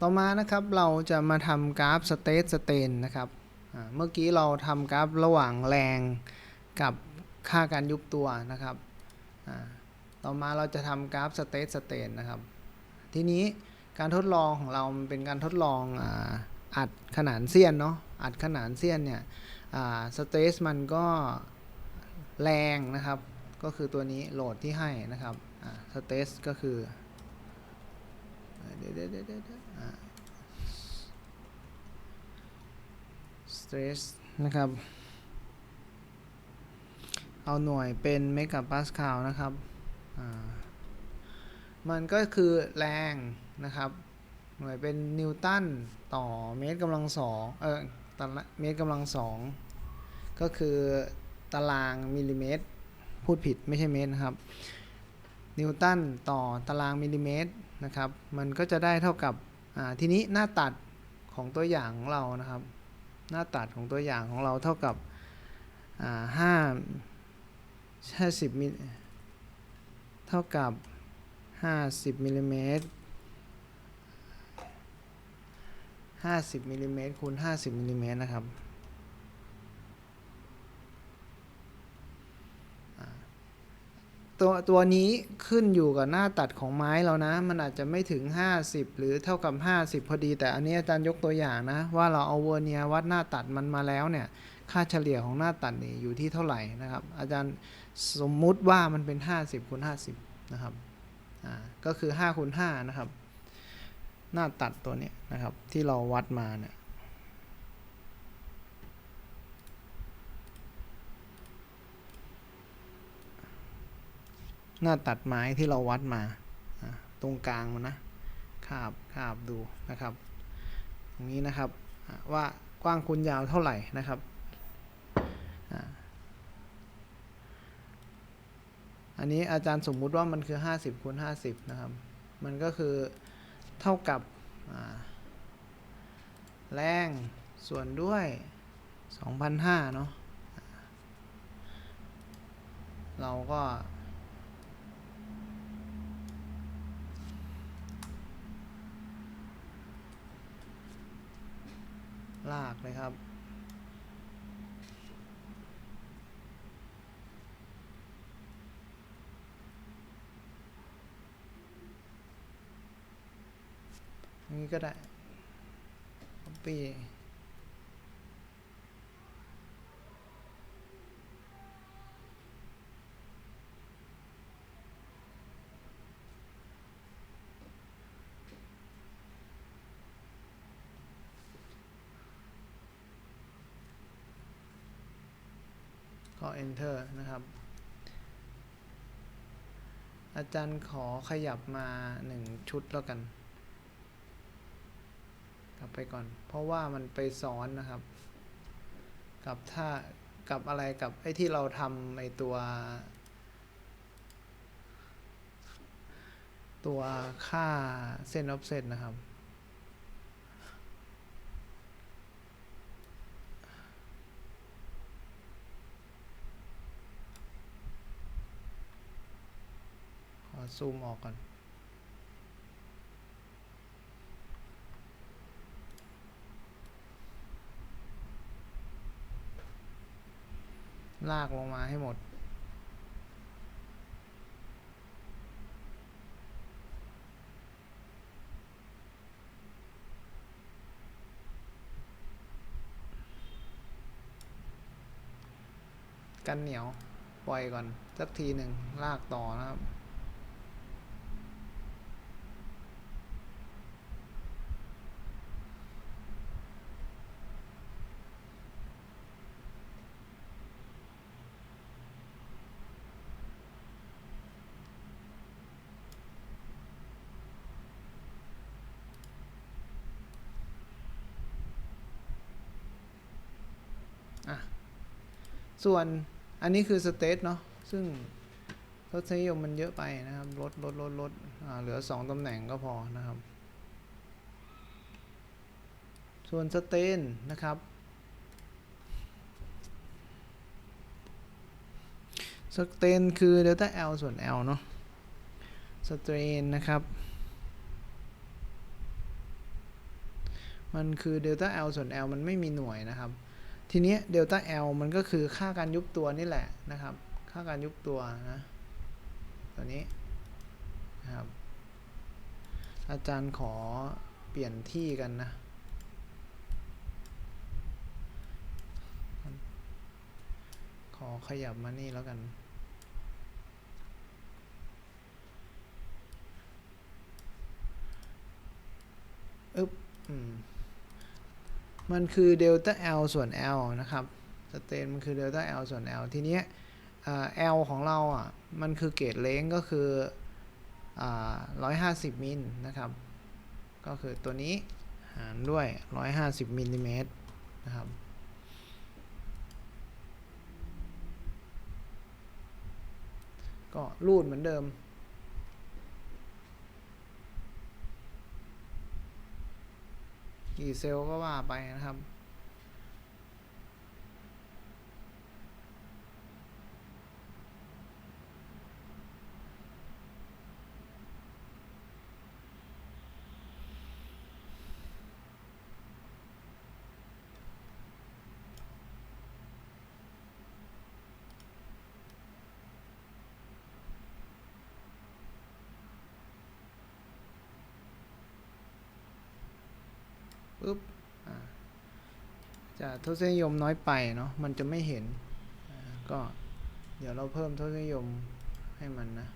ต่อมานะครับเราจะมาทำกราฟสเตทสเตนนะครับเมื่อกี้เราทำกราฟระหว่างแรงกับค่าการยุบตัวนะครับต่อมาเราจะทำกราฟสเตทสเตนนะครับ ทีนี้การทดลองของเรามันเป็นการทดลองอ,อัดขนานเสี้ยนเนาะอัดขนานเสี้ยนเนี่ยสเตสมันก็แรงนะครับ ก็คือตัวนี้โหลดที่ให้นะครับสเตสก็คือ เดี๋ยวเดี๋ยวเดี๋ยวเดี๋ยวอ่า stress นะครับ เอาหน่วยเป็นเมกะปาสคาลนะครับอ่ามันก็คือแรงนะครับ หน่วยเป็นนิวตันต่อเมตรกำลังสองเออตารางเมตรกำลังสองก็คือตารางมิลลิเมตร พูดผิดไม่ใช่เมตรนะครับ นิวตันต่อตารางมิลลิเมตรนะครับ มันก็จะได้เท่ากับทีนี้หน้าตัดของตัวอย่างของเรานะครับ หน้าตัดของตัวอย่างของเราเท่ากับห้าห้าสิบมิลเท่ากับห้าสิบมิลลิเมตรห้าสิบมิลลิเมตรคูณห้าสิบมิลลิเมตรนะครับ ตัวตัวนี้ขึ้นอยู่กับหน้าตัดของไม้เรานะ มันอาจจะไม่ถึง 50 หรือเท่ากับ 50 พอดี แต่อันนี้อาจารย์ยกตัวอย่างนะ ว่าเราเอาเวอร์เนียวัดหน้าตัดมันมาแล้วเนี่ย ค่าเฉลี่ยของหน้าตัดนี่อยู่ที่เท่าไหร่นะครับ อาจารย์สมมุติว่ามันเป็น 50คูณ50 นะครับ อ่า ก็คือ5คูณ5นะครับ หน้าตัดตัวนี้นะครับที่เราวัดมาเนี่ย หน้าตัดไม้ที่เราวัดมาตรงกลางมันนะคาบคาบดูนะครับ ตรงนี้นะครับว่ากว้างคูณยาวเท่าไหร่นะครับอันนี้อาจารย์สมมุติว่ามันคือ 50คูณ50 นะครับ มันก็คือเท่ากับแรงส่วนด้วย2,500เนาะเราก็ ลากเลยครับ นี้ก็ได้ copy enter นะครับ อาจารย์ขอขยับมาหนึ่งชุดแล้วกัน กลับไปก่อน เพราะว่ามันไปซ้อนนะครับ กับถ้ากับอะไรกับไอ้ที่เราทำไอ้ตัว ตัวค่าเส้น offset นะครับ ซูมออกก่อน ลากลงมาให้หมด กันเหนียว ปล่อยก่อน สักทีหนึ่งลากต่อนะครับ ส่วนอันนี้คือสเตทเนาะซึ่งรสนิยมมันเยอะไปนะครับ ลดลดลดลดเหลือสองตำแหน่งก็พอนะครับ ส่วนสเตนนะครับ สเตนคือเดลต้า L ส่วน L เนาะสเตนนะครับ มันคือเดลต้า L ส่วน L มันไม่มีหน่วยนะครับ ทีนี้เดลต้า L มันก็คือค่าการยุบตัวนี่แหละนะครับ ค่าการยุบตัวนะ ตัวนี้นะครับ อาจารย์ขอเปลี่ยนที่กันนะ ขอขยับมานี่แล้วกันอึ๊บอืม มันคือเดลต้า L ส่วน L นะครับสเตนมันคือเดลต้า L ส่วน L ทีเนี้ยอ่า L ของเราอะ มันคือเกรดเลงก็คืออ่า150 มิลนะครับ ก็คือตัวนี้หารด้วย 150 มิลลิเมตรนะครับ ก็รูดเหมือนเดิม กี่เซลล์ก็ว่าไปนะครับ ปุ๊บจะทศนิยมน้อยไปเนาะมันจะไม่เห็นก็เดี๋ยวเราเพิ่มทศนิยมให้มันนะ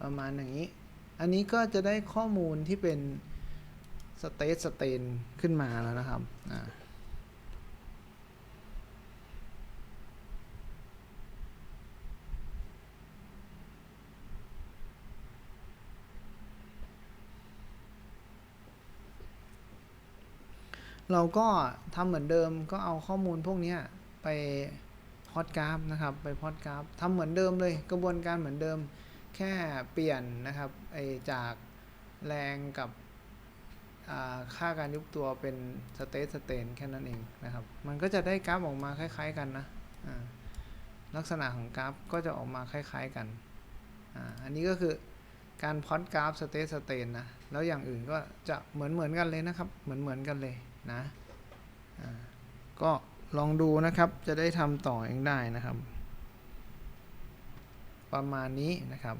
ประมาณอย่างนี้ อันนี้ก็จะได้ข้อมูลที่เป็นสเตทสเตนขึ้นมาแล้วนะครับอ่า เราก็ทำเหมือนเดิมก็เอาข้อมูลพวกนี้ไปพอดกราฟนะครับ ไปพอดกราฟทำเหมือนเดิมเลยกระบวนการเหมือนเดิม แค่เปลี่ยนนะครับไอจากแรงกับค่าการยุบตัวเป็นสเตทสเตนแค่นั้นเองนะครับ มันก็จะได้กราฟออกมาคล้าย ๆ กันนะลักษณะของกราฟก็จะออกมาคล้าย ๆกันอ,อันนี้ก็คือการพอดกราฟสเตทสเตนนะ แล้วอย่างอื่นก็จะเหมือนเหมือนๆกันเลยนะครับ เหมือนเหมือนๆกันเลย นะก็ลองดูนะครับจะได้ทำต่อเองได้นะครับ ประมาณนี้นะครับ